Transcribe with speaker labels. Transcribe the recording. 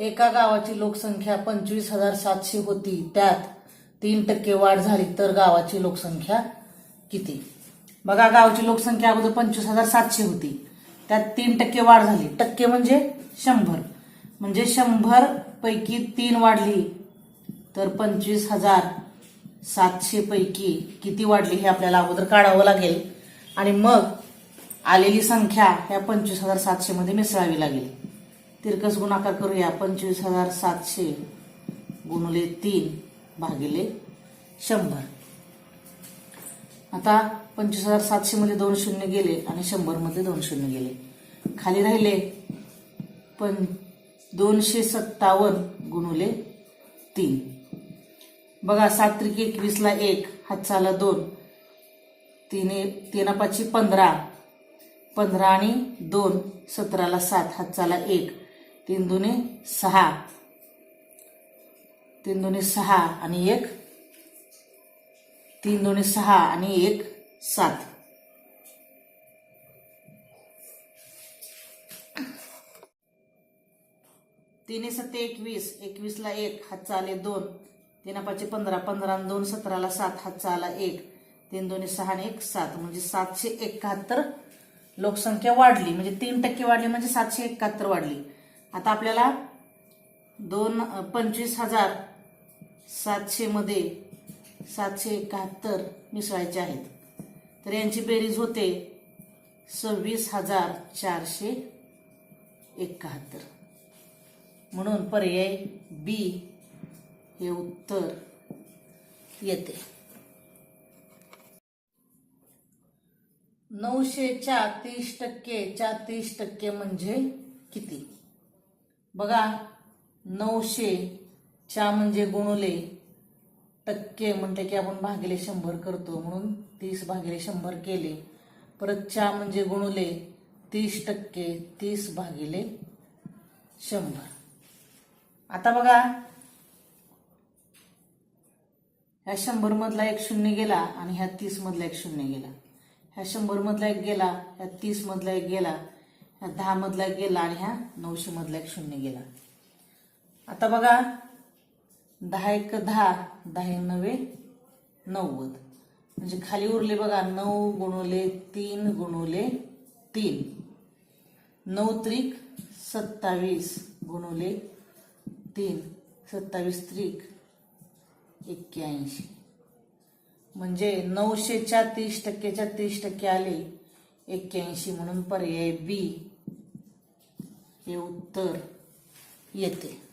Speaker 1: एका गावाची लोकसंख्या पंचवीस हजार सातशे होती. त्यात तीन टक्के वाढ झाली तर गावाची लोकसंख्या किती? बघा गावाची लोकसंख्या अगोदर पंचवीस हजार सातशे होती. त्यात तीन टक्के वाढ झाली. टक्के म्हणजे शंभर. म्हणजे शंभर पैकी तीन वाढली तर पंचवीस हजार सातशे पैकी किती वाढली हे आपल्याला अगोदर काढावं लागेल. आणि मग आलेली संख्या ह्या पंचवीस हजार सातशे मध्ये मिसळावी लागेल. तिरकस गुणाकार करूया. पंचवीस हजार सातशे गुणले तीन भागिले शंभर. आता पंचवीस हजार सातशे मध्ये दोन शून्य गेले आणि शंभरमध्ये दोन शून्य गेले. खाली राहिले. पण दोनशे सत्तावन्न गुणुले तीन. बघा सात त्रिक एकवीसला एक हातचाला दोन. तिने तीना पाचशे पंधरा. पंधरा आणि दोन सतराला सात हातचाला एक. तीन दोन्ही सहा. तीन दोन्ही सहा आणि एक. तीन दोन्ही सहा आणि एक सात. तिने सत्ते एकवीस. एकवीसला एक हातचा आले दोन. तीन पाचशे पंधरा. पंधरा आणि दोन सतराला सात हातचा आला एक. तीन दोन्ही सहा आणि एक सात. म्हणजे सातशे एकाहत्तर लोकसंख्या वाढली. म्हणजे तीन टक्के वाढली म्हणजे सातशे एकाहत्तर वाढली. आता आपल्याला दोन पंचवीस हजार सातशेमध्ये सातशे एकाहत्तर मिसळायचे आहेत. तर यांची बेरीज होते सव्वीस हजार चारशे एकाहत्तर. म्हणून पर्याय बी हे उत्तर येते. नऊशेच्या तीस टक्केच्या तीस टक्के म्हणजे किती? बघा नऊशे च्या म्हणजे गुणुले. टक्के म्हणते की आपण भागिले शंभर करतो म्हणून तीस भागिले शंभर केले. परत च्या म्हणजे गुणुले तीस टक्के तीस भागिले शंभर. आता बघा ह्या शंभर मधला एक शून्य गेला आणि ह्या तीस मधला एक शून्य गेला. ह्या शंभर मधला एक गेला ह्या तीस मधला एक गेला. ह्या दहा मधला गेला आणि ह्या नऊशे मधला एक शून्य गेला. आता बघा दहा एक दहा दहा नवे नव्वद. म्हणजे खाली उरले बघा नऊ गुणवले तीन गुणवले तीन. नऊ त्रिक सत्तावीस गुणवले तीन. सत्तावीस त्रिक एक्क्याऐंशी. म्हणजे नऊशेच्या तीस टक्केच्या तीस टक्के आले एक्क्याऐंशी म्हणून पर्याय बी. हे उत्तर येते.